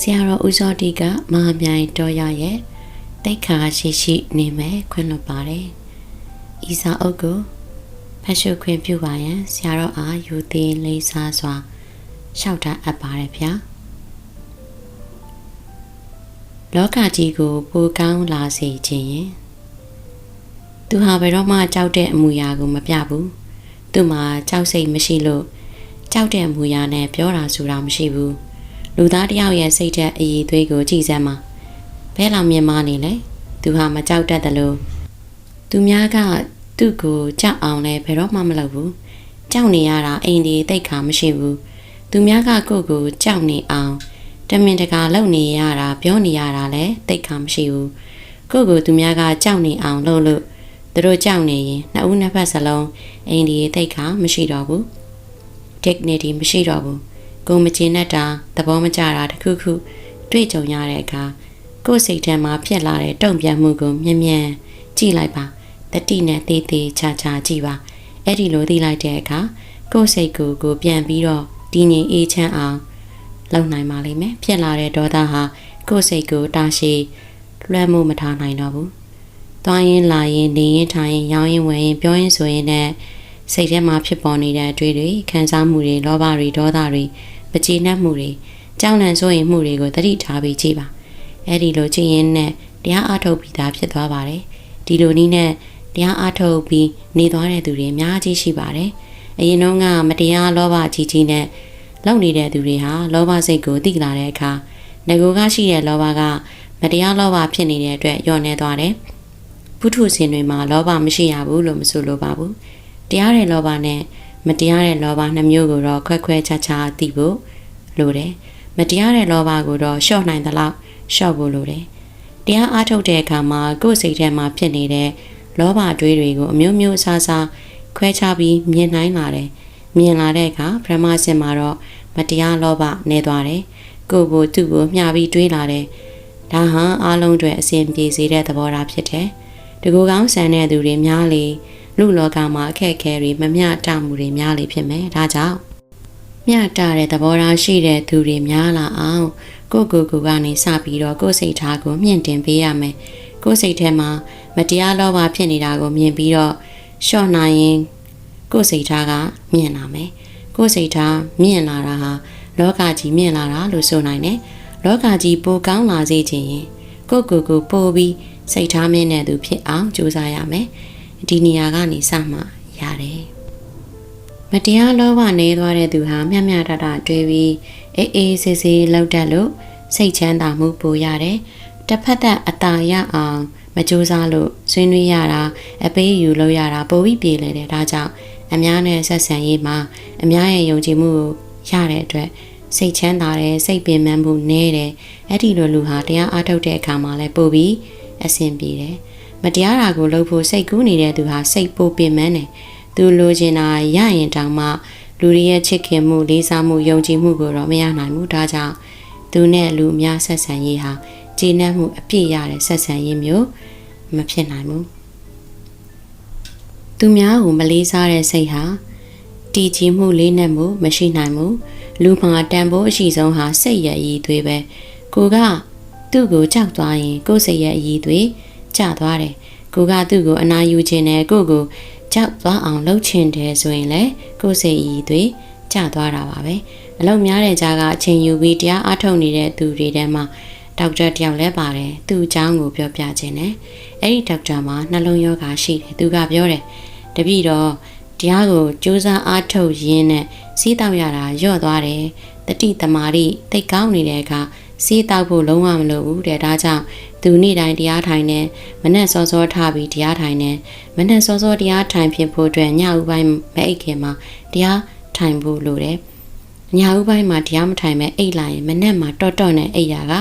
ဆရာတော်ဦးစောတိကမဟာမြိုင်တော်ရရဲ့တိတ်ခါရှိရှိနေမယ်ခွင့်လွှတ်ပါတယ်။ဤစာအုပ်ကိုဖတ်ရှုခွင့်ပြုပါရန်ဆရာတော်အားယူသေးလေးစားစွာလျှောက်တာအပ်ပါတယ်ဗျာ။လောကကြီးကိုပိုကောင်းလာစေခြင်းရင်သူဟာဘယ်တော့မှကြောက်တဲ့အမူအရာကိုမပြဘူး။သူ့မှာကြောက်စိတ်မရှိလို့ကြောက်တဲ့အမူအရာနဲ့ပြောတာဆိုတာမရှိဘူး။ လူသားတယောက်ရဲ့စိတ်ဓာတ်အည်သွေးကိုကြည်စမ်းမှာဘဲလောက်မြင်မနေလဲသူဟာမကြောက်တတ်တယ်လို့သူများကသူ့ကိုကြောက်အောင်လဲဘယ်တော့မှမလုပ်ဘူးကြောက်နေရတာအိမ်ဒီတိတ်ခါမရှိဘူးသူများကကိုယ့်ကိုကြောက်နေအောင်တမင်တကာလုပ်နေရတာပြောနေရတာလဲတိတ်ခါမရှိဘူးကိုယ့်ကိုသူများကကြောက်နေအောင်လုပ်လို့သူတို့ကြောက်နေရင်နှစ်ဦးနှစ်ဖက်စလုံးအိမ်ဒီတိတ်ခါမရှိတော့ဘူး dignity မရှိတော့ဘူး ကိုမကျေနပ်တာသဘောမကျတာတခုခုတွေ့ကြုံရတဲ့အခါကိုယ်စိတ်ထဲမှာဖြစ်လာတဲ့တုံ့ပြန်မှုကိုမြ мян ကြည့်လိုက်ပါတတိနဲ့သေးသေးချာချာကြည့်ပါအဲ့ဒီလိုသိလိုက်တဲ့အခါကိုယ်စိတ်ကိုကိုပြန်ပြီးတော့တည်ငြိမ်အေးချမ်းအောင်လုပ်နိုင်ပါလိမ့်မယ်ဖြစ်လာတဲ့ဒေါသဟာကိုယ်စိတ်ကိုတာရှည်လွှမ်းမိုးမထားနိုင်တော့ဘူးသွားရင်လာရင်နေရင်ထိုင်ရင်ရောင်းရင်ဝယ်ရင်ပြောရင်ဆိုရင်လည်းစိတ်ထဲမှာဖြစ်ပေါ်နေတဲ့အတွေ့တွေခံစားမှုတွေလောဘတွေဒေါသတွေ မကျေနပ်မှုတွေကြောက်လန့်စိုးရိမ်မှုတွေကိုသတိထားပြီးကြည့်ပါအဲ့ဒီလိုကြည့်ရင်နဲ့တရားအားထုတ်ပြီးသားဖြစ်သွားပါတယ်ဒီလိုနည်းနဲ့တရားအားထုတ်ပြီးနေသွားတဲ့သူတွေအများကြီးရှိပါတယ်အရင်တော့ကမတရားလောဘကြီးကြီးနဲ့လောက်နေတဲ့သူတွေဟာလောဘစိတ်ကိုသိလာတဲ့အခါငကိုကရှိတဲ့လောဘကမတရားလောဘဖြစ်နေတဲ့အတွက်ညှော်နေသွားတယ်ဘုထုရှင်တွေမှာလောဘမရှိရဘူးလို့မဆိုလိုပါဘူးတရားတဲ့လောဘနဲ့ မတရားတဲ့လောဘနှမျိုးကိုတော့ခွဲခွဲခြားခြားသိဖို့လိုတယ်မတရားတဲ့လောဘကိုတော့ရှော့နိုင်သလောက်ရှော့ဖို့လိုတယ်တရားအားထုတ်တဲ့အခါမှာကိုယ်စိတ်ထဲမှာဖြစ်နေတဲ့လောဘတွေးတွေကိုအမျိုးမျိုးအစားစားခွဲခြားပြီးမြင်နိုင်လာတယ်မြင်လာတဲ့အခါပရမစင်မှာတော့မတရားလောဘနေသွားတယ်ကိုယ်ကိုသူ့ကိုမျှပြီးတွေးလာတယ်ဒါဟာအားလုံးအတွက်အစဉ်ပြေစေတဲ့သဘောထားဖြစ်တယ်တကူကောင်းဆန်တဲ့သူတွေများလေ လူလောကမှာအခက်အခဲတွေမမျှတမှုတွေများလေဖြစ်မယ်ဒါကြောင့်မျှတတဲ့သဘောထားရှိတဲ့သူတွေများလာအောင်ကိုကိုကိုကနေစပြီးတော့ကိုယ်စိတ်ထားကိုမြင့်တင်ပေးရမယ်ကိုယ်စိတ်ထဲမှာမတရားလောဘဖြစ်နေတာကိုမြင်ပြီးတော့လျှော့နိုင်ရင်ကိုယ်စိတ်ထားကမြင့်လာမယ်ကိုယ်စိတ်ထားမြင့်လာတာဟာလောကကြီးမြင့်လာတာလို့ဆိုနိုင်တယ်လောကကြီးပိုကောင်းလာစေခြင်းရင်ကိုကိုကိုပို့ပြီးစိတ်ထားမြင့်တဲ့သူဖြစ်အောင်ကြိုးစားရမယ် ဒီနေရာကနေစမှရတယ်မတရားလောဘနေသွားတဲ့သူဟာမျှမျှတတတွေးပြီးအေးအေးဆေးဆေးလောက်တတ်လို့စိတ်ချမ်းသာမှုပိုရတယ်တစ်ဖက်သက်အတာရအောင်မကြိုးစားလို့ဆွေးနွေးရတာအပေးယူလို့ရတာပိုပြီးပြေလေတယ်ဒါကြောင့်အများနဲ့ဆက်ဆံရေးမှာအများရဲ့ယုံကြည်မှုကိုရတဲ့အတွက်စိတ်ချမ်းသာတယ်စိတ်ပင်ပန်းမှုနည်းတယ်အဲ့ဒီလိုလူဟာတရားအားထုတ်တဲ့အခါမှာလည်းပိုပြီးအဆင်ပြေတယ် မတရားတာကိုလုပ်ဖို့စိတ်ကူးနေတဲ့သူဟာစိတ်ပိုပင်ပန်းတယ်သူလိုချင်တာရရင်တောင်မှလူတွေရဲ့ချစ်ခင်မှုလေးစားမှုယုံကြည်မှုကိုတော့မရနိုင်ဘူးဒါကြောင့်သူနဲ့လူအများဆက်ဆံရေးဟာကျေနပ်မှုအပြည့်ရတဲ့ဆက်ဆံရေးမျိုးမဖြစ်နိုင်ဘူးသူများကိုမလေးစားတဲ့စိတ်ဟာတည်ကြည်မှုလေးနက်မှုမရှိနိုင်ဘူးလူမှာတန်ဖိုးအရှိဆုံးဟာစိတ်ရည်ရည်သွေးပဲကိုကသူ့ကိုကြောက်သွားရင်ကိုယ်စိတ်ရည်ရည်သွေး ကျသွားတယ်ကိုကသူ့ကိုအနာယူခြင်းနဲ့ကိုကိုကြောက်သွားအောင်လှုပ်ချင်တယ်ဆိုရင်လေကိုယ်စိတ်ရည်သွေးကျသွားတာပါပဲအလုံးများတဲ့ကြားကအချိန်ယူပြီးတရားအားထုတ်နေတဲ့သူတွေထဲမှာဒေါက်တာတယောက်လည်းပါတယ်သူ့အကြောင်းကိုပြောပြခြင်းနဲ့အဲ့ဒီဒေါက်တာမှာနှလုံးရောဂါရှိတယ်သူကပြောတယ်တပည့်တော့တရားကိုစူးစမ်းအားထုတ်ရင်းနဲ့စီးတောက်ရတာညော့သွားတယ် တတိတမာတိတိတ်ကောင်းနေတဲ့အခါစီးတောက်ဖို့လုံးဝမလိုဘူးတဲ့ဒါကြောင့်သူနေ့တိုင်းတရားထိုင်နေမနဲ့စောစောထားပြီးတရားထိုင်နေမနဲ့စောစောတရားထိုင်ဖြစ်ဖို့အတွက်ညဥ်ပိုင်းမအိတ်ခင်မှာတရားထိုင်ဖို့လိုတယ်ညဥ်ပိုင်းမှာတရားမထိုင်မဲ့အိတ်လိုက်ရင်မနဲ့မှာတော့တော့နဲ့အိတ်ရက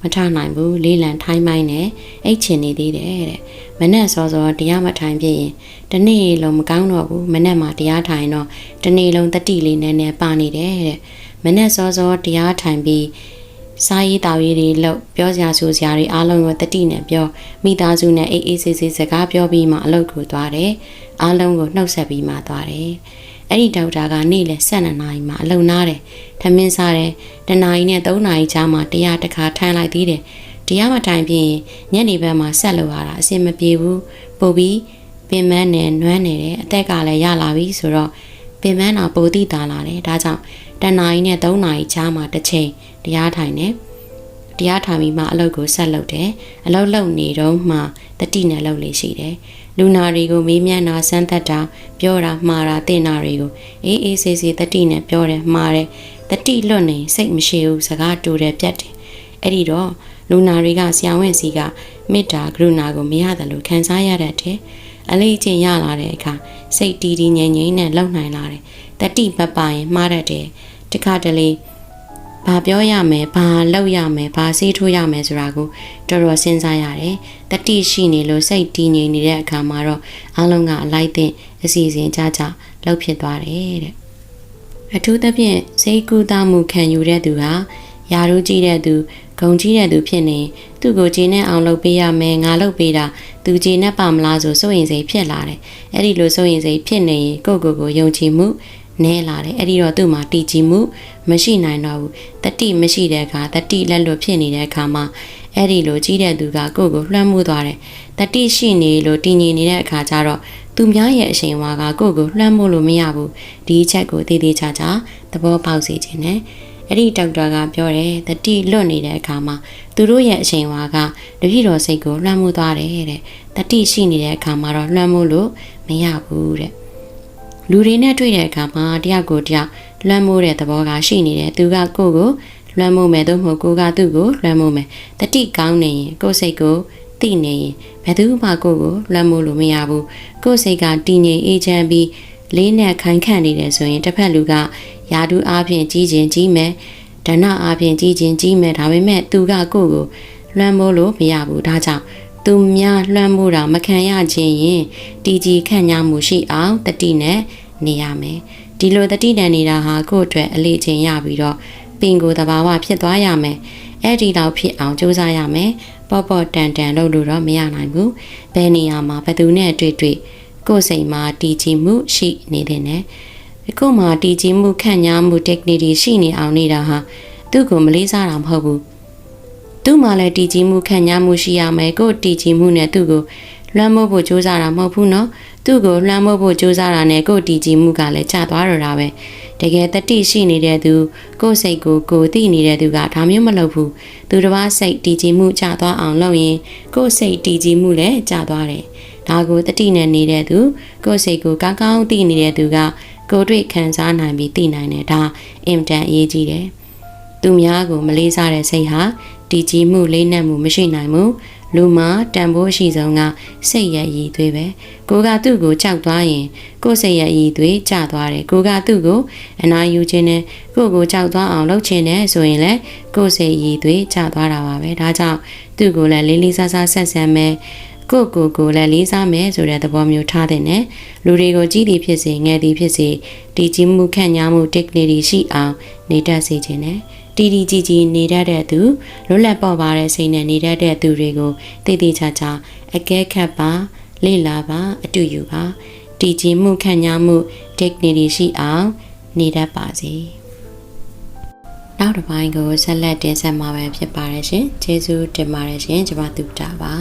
မထနိုင်ဘူးလေးလံထိုင်းပိုင်းနဲ့အိတ်ချင်နေသေးတယ်တဲ့မနဲ့စောစောတရားမထိုင်ဖြစ်ရင်တနေ့လုံးမကောင်းတော့ဘူးမနဲ့မှာတရားထိုင်တော့တနေ့လုံးတတိလေးနဲ့နဲ့ပါနေတယ်တဲ့ မနဲ့စောစောတရားထိုင်ပြီးစားရေးတောက်ရေးတွေလုပ်ပြောစရာဆိုစရာတွေအားလုံးကိုတတိနဲ့ပြောမိသားစုနဲ့အေးအေးဆေးဆေးစကားပြောပြီးမှအလုပ်ကိုသွားတယ်အားလုံးကိုနှုတ်ဆက်ပြီးမှသွားတယ်အဲ့ဒီဒေါက်တာကနေ့လယ်12နာရီမှာအလုံနာတယ်ထမင်းစားတယ်တနာရီနဲ့3နာရီကြာမှတရားတစ်ခါထိုင်လိုက်သေးတယ်တရားမထိုင်ပြင်ညနေဘက်မှာဆက်လို့ရတာအဆင်မပြေဘူးပို့ပြီးပင်မနဲ့နွမ်းနေတယ်အသက်ကလည်းရလာပြီဆိုတော့ပင်မနာပိုတိတာလာတယ်ဒါကြောင့် တနာရီနဲ့3နာရီကြာမှတစ်ချိန်တရားထိုင်တယ်တရားထိုင်ပြီးမှအလုပ်ကိုဆက်လုပ်တယ်အလုပ်လုပ်နေတော့မှတတိနဲ့လုပ်လေးရှိတယ်လူနာတွေကိုမေးမြန်းတာစမ်းသပ်တာပြောတာမှားတာတင်တာတွေကိုအေးအေးဆေးဆေးတတိနဲ့ပြောတယ်မှားတယ်တတိလွတ်နေစိတ်မရှိဘူးစကားတူတယ်ပြတ်တယ်အဲ့ဒီတော့လူနာတွေကဆရာဝန်စီကမေတ္တာကရုဏာကိုမရတယ်လို့ခံစားရတတ်တယ် အလေးချင်းရလာတဲ့အခါစိတ်တီးတီးငြိမ်ငြိမ်နဲ့လုံနိုင်လာတယ်တတိပပရင်မှားတတ်တယ်တခါတလေဘာပြောရမယ်ဘာလုပ်ရမယ်ဘာစေးထိုးရမယ်ဆိုတာကိုတော်တော်စဉ်းစားရတယ်တတိရှိနေလို့စိတ်တည်ငြိမ်နေတဲ့အခါမှာတော့အလုံးကအလိုက်တဲ့အစီအစဉ်ကြကြလှုပ်ဖြစ်သွားတယ်တဲ့အထူးသဖြင့်စိတ်ကူးသားမှုခံယူတဲ့သူဟာယာရုကြီးတဲ့သူဂုံကြီးတဲ့သူဖြစ်နေ သူ့ကိုဂျင်းနဲ့အောင်လုပ်ပေးရမယ်ငါလုပ်ပေးတာသူဂျင်းနဲ့ပါမလားဆိုစိုးရင်စိတ်ဖြစ်လာတယ်အဲ့ဒီလိုစိုးရင်စိတ်ဖြစ်နေရင်ကိုယ့်ကိုယ်ကိုယုံကြည်မှုနဲလာတယ်အဲ့ဒီတော့သူ့မှာတည်ကြည်မှုမရှိနိုင်တော့ဘူးတတိမရှိတဲ့အခါတတိလက်လွတ်ဖြစ်နေတဲ့အခါမှာအဲ့ဒီလိုကြီးတဲ့သူကကိုယ့်ကိုလွှမ်းမိုးသွားတယ်တတိရှိနေလို့တည်ငြိမ်နေတဲ့အခါကျတော့သူများရဲ့အရှင်ဝါကကိုယ့်ကိုလွှမ်းမိုးလို့မရဘူးဒီအချက်ကိုတည်တည်ချာချာသဘောပေါက်စေခြင်းနဲ့ အဲ့ဒီဒေါက်တာကပြောတယ်တတိလွတ်နေတဲ့အခါမှာသူတို့ရဲ့အရှင်ဝါကတတိတော်စိတ်ကိုလွှမ်းမိုးသွားတယ်တဲ့တတိရှိနေတဲ့အခါမှာတော့လွှမ်းမိုးလို့မရဘူးတဲ့လူတွေနဲ့တွေ့တဲ့အခါမှာတယောက်ကိုတယောက်လွှမ်းမိုးတဲ့သဘောကရှိနေတယ်သူကကိုယ့်ကိုလွှမ်းမိုးမယ်သို့မဟုတ်ကိုကသူ့ကိုလွှမ်းမိုးမယ်တတိကောင်းနေရင်ကိုယ်စိတ်ကိုသိနေရင်ဘယ်သူမှကိုယ့်ကိုလွှမ်းမိုးလို့မရဘူးကိုယ်စိတ်ကတည်ငြိမ်အေးချမ်းပြီး လေးနဲ့ခိုင်ခန့်နေတယ်ဆိုရင်တစ်ဖက်လူကယာဒူးအားဖြင့်ကြီးခြင်းကြီးမယ်ဒဏအားဖြင့်ကြီးခြင်းကြီးမယ်ဒါပေမဲ့သူကကိုယ့်ကိုလွှမ်းမိုးလို့မရဘူးဒါကြောင့်သူများလွှမ်းမိုးတာမခံရခြင်းရင်တီကြီးခန့်ညားမှုရှိအောင်တတိနဲ့နေရမယ်ဒီလိုတတိနဲ့နေတာဟာကိုယ့်အတွက်အလေးချိန်ရပြီးတော့ပင်ကိုယ်တဘာဝဖြစ်သွားရမယ်အဲ့ဒီတော့ဖြစ်အောင်ကြိုးစားရမယ်ပေါ့ပေါ့တန်တန်လုပ်လို့တော့မရနိုင်ဘူးဘယ်နေရာမှာဘယ်သူနဲ့တွေ့တွေ့ ကိုယ်စိတ်မှာတည်ကြည်မှုရှိနေတဲ့နဲ့အခုမှတည်ကြည်မှုခန့်ညားမှု technique ရှိနေအောင်နေတာဟာသူ့ကိုမလေးစားတာမဟုတ်ဘူးသူ့မှာလည်းတည်ကြည်မှုခန့်ညားမှုရှိရမယ်ကိုယ်တည်ကြည်မှုနဲ့သူ့ကိုလွှမ်းမိုးဖို့ကြိုးစားတာမဟုတ်ဘူးနော်သူ့ကိုလွှမ်းမိုးဖို့ကြိုးစားတာနဲ့ကိုယ်တည်ကြည်မှုကလည်းကျသွားတော့တာပဲတကယ်တတိရှိနေတဲ့သူကိုယ်စိတ်ကိုကိုယ်သိနေတဲ့သူကဒါမျိုးမလုပ်ဘူးသူတစ်ပါးစိတ်တည်ကြည်မှုကျသွားအောင်လုပ်ရင်ကိုယ်စိတ်တည်ကြည်မှုလည်းကျသွားတယ် ဒါကိုတတိနဲ့နေတဲ့သူကိုယ်စိတ်ကိုကောင်းကောင်းသိနေတဲ့သူကကိုယ်တွေ့ခံစားနိုင်ပြီးသိနိုင်တယ်ဒါအင်တန်အရေးကြီးတယ်သူများကိုမလေးစားတဲ့စိတ်ဟာတည်ကြည်မှုလေးနက်မှုမရှိနိုင်ဘူးလူမှာတန်ဖိုးရှိဆုံးကစိတ်ရည်ရည်သွေးပဲကိုကသူ့ကိုကြောက်သွားရင်ကိုယ်စိတ်ရည်ရည်သွေးကျသွားတယ်ကိုကသူ့ကိုအနာယူခြင်းနဲ့ကိုကိုကြောက်သွားအောင်လုပ်ခြင်းနဲ့ဆိုရင်လည်းကိုယ်စိတ်ရည်သွေးကျသွားတာပါပဲဒါကြောင့်သူ့ကိုလည်းလေးလေးစားစားဆက်ဆံမယ် ကိုကိုကိုလည်းလေးစားမယ်ဆိုတဲ့သဘောမျိုးထားတဲ့နဲ့လူတွေကိုကြီးသည်ဖြစ်စေငယ်သည်ဖြစ်စေတည်ကြည်မှုခန့်ညားမှု technique ရှိအောင်နေတတ်စေခြင်းနဲ့တီတီကြီးကြီးနေတတ်တဲ့သူလွတ်လပ်ပေါ်ပါတဲ့စိတ်နဲ့နေတတ်တဲ့သူတွေကိုသိသိချာချာအကဲခတ်ပါလေ့လာပါအတူယူပါတည်ကြည်မှုခံညားမှု technique ရှိအောင်နေတတ်ပါစေနောက်တစ်ပိုင်းကိုဆက်လက်တင်ဆက်မှာပဲဖြစ်ပါတယ်ရှင်ကျေးဇူးတင်ပါတယ်ရှင်ကျွန်မသူတာပါ